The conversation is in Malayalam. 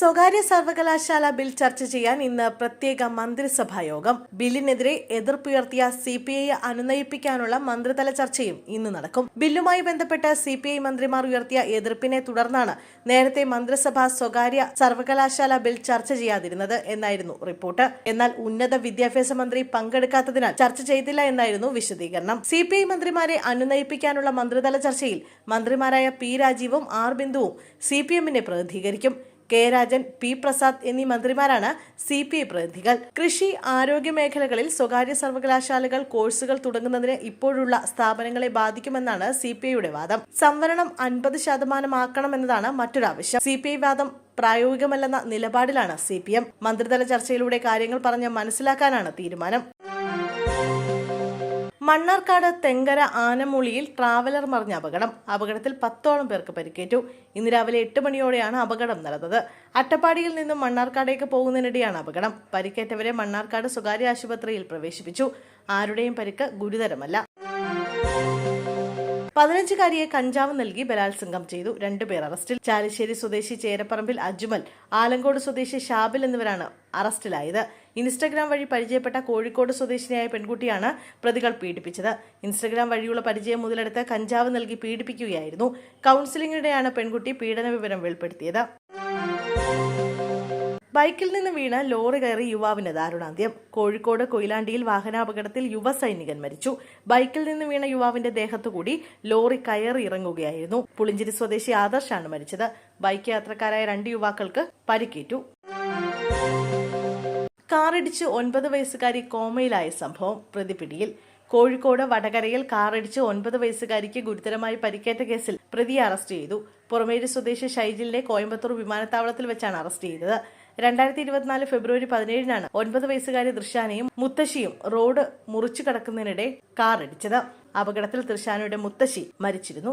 സ്വകാര്യ സർവകലാശാല ബിൽ ചർച്ച ചെയ്യാൻ ഇന്ന് പ്രത്യേക മന്ത്രിസഭാ യോഗം. ബില്ലിനെതിരെ എതിർപ്പുയർത്തിയ സി പി ഐ അനുനയിപ്പിക്കാനുള്ള മന്ത്രിതല ചർച്ചയും ഇന്ന് നടക്കും. ബില്ലുമായി ബന്ധപ്പെട്ട് സി പി ഐ മന്ത്രിമാർ ഉയർത്തിയ എതിർപ്പിനെ തുടർന്നാണ് നേരത്തെ മന്ത്രിസഭ സ്വകാര്യ സർവകലാശാല ബിൽ ചർച്ച ചെയ്യാതിരുന്നത് എന്നായിരുന്നു റിപ്പോർട്ട്. എന്നാൽ ഉന്നത വിദ്യാഭ്യാസ മന്ത്രി പങ്കെടുക്കാത്തതിനാൽ ചർച്ച ചെയ്തില്ല എന്നായിരുന്നു വിശദീകരണം. സി പി ഐ മന്ത്രിമാരെ അനുനയിപ്പിക്കാനുള്ള മന്ത്രിതല ചർച്ചയിൽ മന്ത്രിമാരായ പി രാജീവും ആർ ബിന്ദുവും സി പി എമ്മിനെ പ്രതിനിധീകരിക്കും. കെ രാജൻ പി പ്രസാദ് എന്നീ മന്ത്രിമാരാണ് സി പി ഐ പ്രതിനിധികൾ. കൃഷി ആരോഗ്യ മേഖലകളിൽ സ്വകാര്യ സർവകലാശാലകൾ കോഴ്സുകൾ തുടങ്ങുന്നതിന് ഇപ്പോഴുള്ള സ്ഥാപനങ്ങളെ ബാധിക്കുമെന്നാണ് സി പി ഐയുടെ വാദം. സംവരണം അൻപത് ശതമാനമാക്കണമെന്നതാണ് മറ്റൊരാവശ്യം. സി പി ഐ വാദം പ്രായോഗികമല്ലെന്ന നിലപാടിലാണ് സി പി എം. മന്ത്രിതല ചർച്ചയിലൂടെ കാര്യങ്ങൾ പറഞ്ഞ് മനസ്സിലാക്കാനാണ് തീരുമാനം. മണ്ണാർക്കാട് തെങ്കര ആനമൂളിയിൽ ട്രാവലർ മറിഞ്ഞ അപകടം. അപകടത്തിൽ പത്തോളം പേർക്ക് പരിക്കേറ്റു. ഇന്ന് രാവിലെ എട്ട് മണിയോടെയാണ് അപകടം നടന്നത്. അട്ടപ്പാടിയിൽ നിന്നും മണ്ണാർക്കാടേക്ക് പോകുന്നതിനിടെയാണ് അപകടം. പരിക്കേറ്റവരെ മണ്ണാർക്കാട് സ്വകാര്യ ആശുപത്രിയിൽ പ്രവേശിപ്പിച്ചു. ആരുടെയും പരിക്ക് ഗുരുതരമല്ല. പതിനഞ്ചുകാരിയെ കഞ്ചാവ് നൽകി ബലാത്സംഗം ചെയ്തു. രണ്ടുപേർ അറസ്റ്റിൽ. ചാലിശ്ശേരി സ്വദേശി ചേരപ്പറമ്പിൽ അജ്മൽ ആലങ്കോട് സ്വദേശി ഷാബിൽ എന്നിവരാണ് അറസ്റ്റിലായത്. ഇൻസ്റ്റഗ്രാം വഴി പരിചയപ്പെട്ട കോഴിക്കോട് സ്വദേശിനിയായ പെൺകുട്ടിയാണ് പ്രതികൾ പീഡിപ്പിച്ചത്. ഇൻസ്റ്റഗ്രാം വഴിയുള്ള പരിചയം മുതലെടുത്ത് കഞ്ചാവ് നൽകി പീഡിപ്പിക്കുകയായിരുന്നു. കൌൺസിലിംഗിനിടെയാണ് പെൺകുട്ടി പീഡന വിവരം വെളിപ്പെടുത്തിയത്. ബൈക്കിൽ നിന്ന് വീണ് ലോറി കയറി യുവാവിന് ദാരുണാന്ത്യം. കോഴിക്കോട് കൊയിലാണ്ടിയിൽ വാഹനാപകടത്തിൽ യുവ സൈനികൻ മരിച്ചു. ബൈക്കിൽ നിന്ന് വീണ യുവാവിന്റെ ദേഹത്തുകൂടി ലോറി കയറി ഇറങ്ങുകയായിരുന്നു. പുളിഞ്ചിരി സ്വദേശി ആദർശാണ് മരിച്ചത്. ബൈക്ക് യാത്രക്കാരായ രണ്ട് യുവാക്കൾക്ക് പരിക്കേറ്റു. കാറിടിച്ച് ഒൻപത് വയസ്സുകാരി കോമയിലായ സംഭവം പ്രതിപിടിയിൽ. കോഴിക്കോട് വടകരയിൽ കാറിടിച്ച് ഒൻപത് വയസ്സുകാരിക്ക് ഗുരുതരമായി പരിക്കേറ്റ കേസിൽ പ്രതിയെ അറസ്റ്റ് ചെയ്തു. പുറമേരി സ്വദേശി ഷൈജിലിനെ കോയമ്പത്തൂർ വിമാനത്താവളത്തിൽ വെച്ചാണ് അറസ്റ്റ് ചെയ്തത്. രണ്ടായിരത്തി ഇരുപത്തിനാല് ഫെബ്രുവരി പതിനേഴിനാണ് ഒൻപത് വയസ്സുകാരി ദൃശാനയും മുത്തശ്ശിയും റോഡ് മുറിച്ചു കടക്കുന്നതിനിടെ കാറിടിച്ചത്. അപകടത്തിൽ തൃശാനയുടെ മുത്തശ്ശി മരിച്ചിരുന്നു.